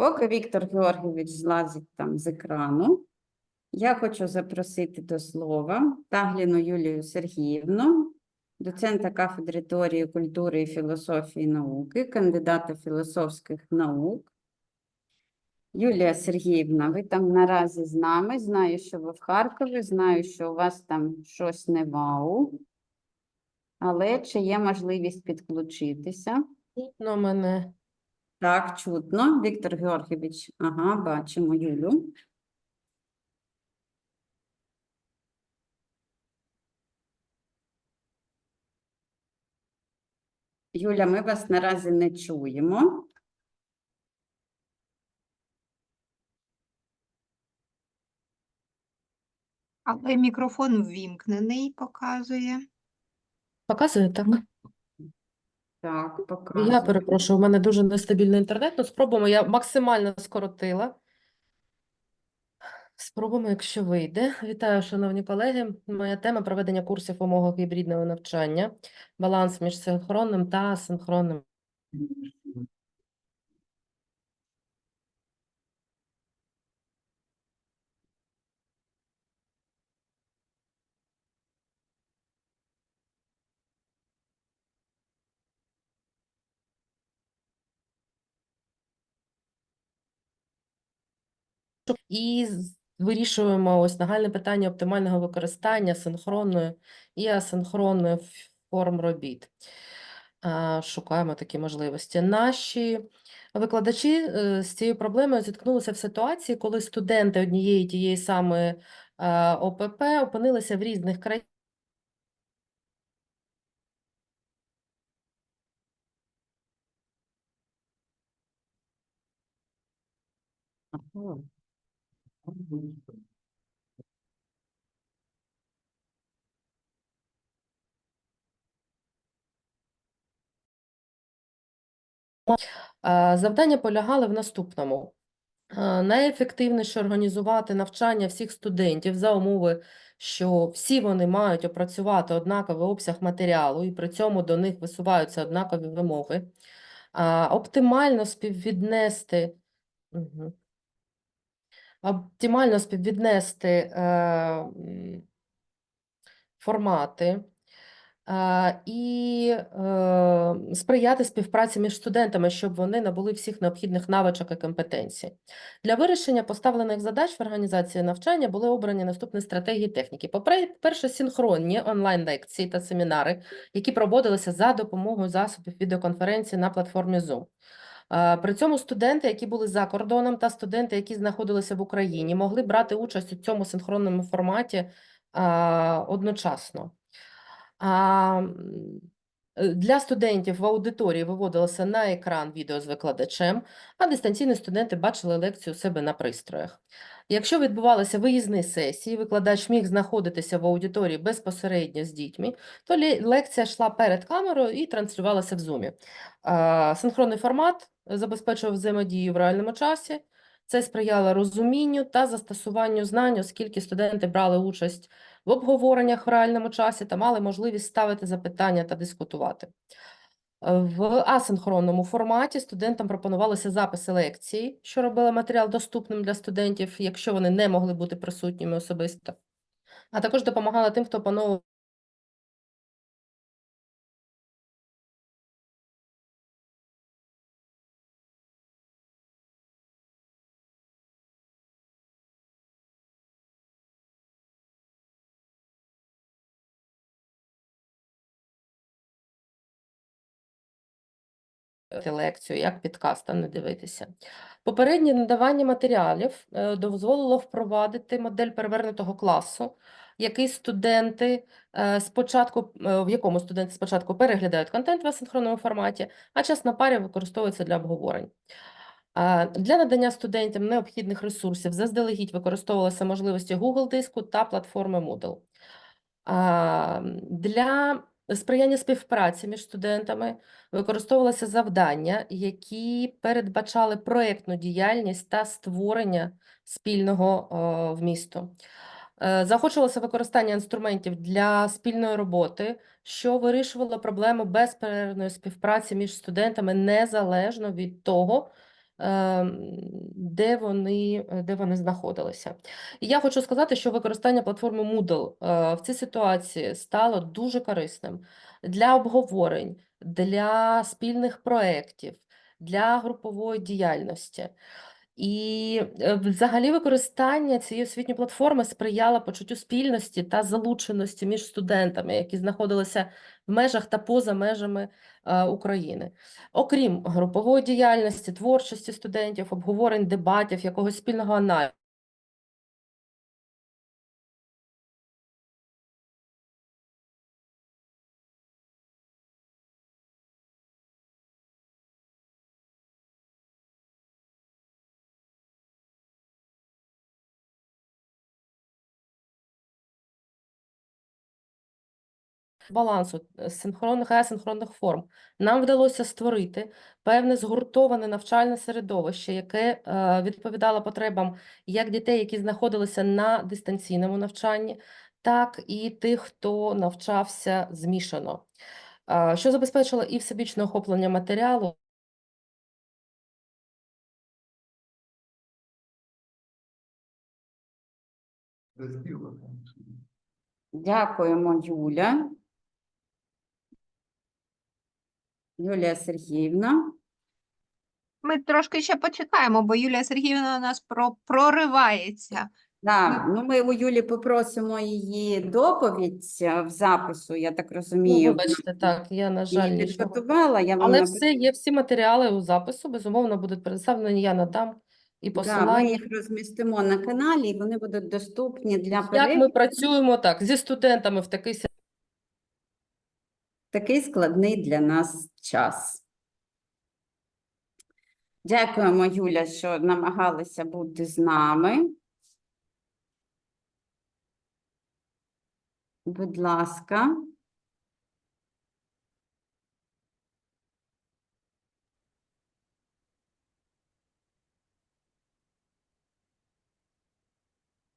Поки Віктор Георгійович злазить там з екрану, я хочу запросити до слова Тагліну Юлію Сергіївну, доцента кафедри теорії культури і філософії науки, кандидата філософських наук. Юлія Сергіївна, ви там наразі з нами. Знаю, що ви в Харкові, знаю, що у вас там щось не вау. Але чи є можливість підключитися? Чутно мене. Так, чутно. Віктор Георгійович, ага, бачимо Юлю. Юля, ми вас наразі не чуємо. Але мікрофон ввімкнений, показує. Показує так? Так, Я перепрошую, у мене дуже нестабільний інтернет. Ну, спробуємо. Я максимально скоротила. Спробуємо, якщо вийде. Вітаю, шановні колеги. Моя тема проведення курсів умовах гібридного навчання, баланс між синхронним та асинхронним. І вирішуємо ось нагальне питання оптимального використання синхронної і асинхронної форм робіт. Шукаємо такі можливості. Наші викладачі е, з цією проблемою зіткнулися в ситуації, коли студенти однієї тієї самої ОПП опинилися в різних країнах. Ага. Е, Завдання полягали в наступному. Е, Найефективніше організувати навчання всіх студентів за умови, що всі вони мають опрацювати однаковий обсяг матеріалу, і при цьому до них висуваються однакові вимоги. Оптимально співвіднести. Оптимально співвіднести е, формати е, і е, сприяти співпраці між студентами, щоб вони набули всіх необхідних навичок і компетенцій. Для вирішення поставлених задач в організації навчання були обрані наступні стратегії техніки. По-перше, синхронні онлайн-лекції та семінари, які проводилися за допомогою засобів відеоконференції на платформі Zoom. При цьому студенти, які були за кордоном, та студенти, які знаходилися в Україні, могли брати участь у цьому синхронному форматі одночасно. Е, Для студентів в аудиторії виводилося на екран відео з викладачем, а дистанційні студенти бачили лекцію у себе на пристроях. Якщо відбувалися виїзні сесії, викладач міг знаходитися в аудиторії безпосередньо з дітьми, то лекція йшла перед камерою і транслювалася в Zoom. Синхронний формат забезпечував взаємодію в реальному часі. Це сприяло розумінню та застосуванню знань, оскільки студенти брали участь в обговореннях в реальному часі та мали можливість ставити запитання та дискутувати. В асинхронному форматі студентам пропонувалися записи лекцій, що робило матеріал доступним для студентів, якщо вони не могли бути присутніми особисто, а також допомагала тим, хто опановував лекцію, як підкаст, не дивитися. Попереднє надавання матеріалів е, дозволило впровадити модель перевернутого класу, який студенти е, спочатку, е, в якому студенти спочатку переглядають контент в асинхронному форматі, а час на парі використовується для обговорень. Для надання студентам необхідних ресурсів заздалегідь використовувалися можливості Google диску та платформи Moodle. Для сприяння співпраці між студентами використовувалися завдання, які передбачали проєктну діяльність та створення спільного вмісту. Е, Заохочувалося використання інструментів для спільної роботи, що вирішувало проблему безперервної співпраці між студентами незалежно від того, де вони, де вони знаходилися. І я хочу сказати, що використання платформи Moodle е, в цій ситуації стало дуже корисним для обговорень, для спільних проєктів, для групової діяльності. І е, взагалі використання цієї освітньої платформи сприяло почуттю спільності та залученості між студентами, які знаходилися в межах та поза межами е, України. Окрім групової діяльності, творчості студентів, обговорень, дебатів, якогось спільного аналізу. Балансу е, синхронних і асинхронних форм. Нам вдалося створити певне згуртоване навчальне середовище, яке е, відповідало потребам як дітей, які знаходилися на дистанційному навчанні, так і тих, хто навчався змішано, е, що забезпечило і всебічне охоплення матеріалу, Дякуємо, Юля. Юлія Сергіївна. Ми трошки ще почекаємо, бо Юлія Сергіївна у нас про проривається. Да, ну ми у Юлі попросимо її доповідь е, в запису, я так ну, розумію. вибачте, так, я, на жаль, Її нічого. підготувала, я вам Але все, є всі матеріали у запису, безумовно, будуть представлені, я надам і Да, ми посилання. їх розмістимо на каналі, і вони будуть доступні для Як ми перегляду. працюємо так зі студентами в такий Такий складний для нас час. Дякуємо, Юля, що намагалися бути з нами. Будь ласка.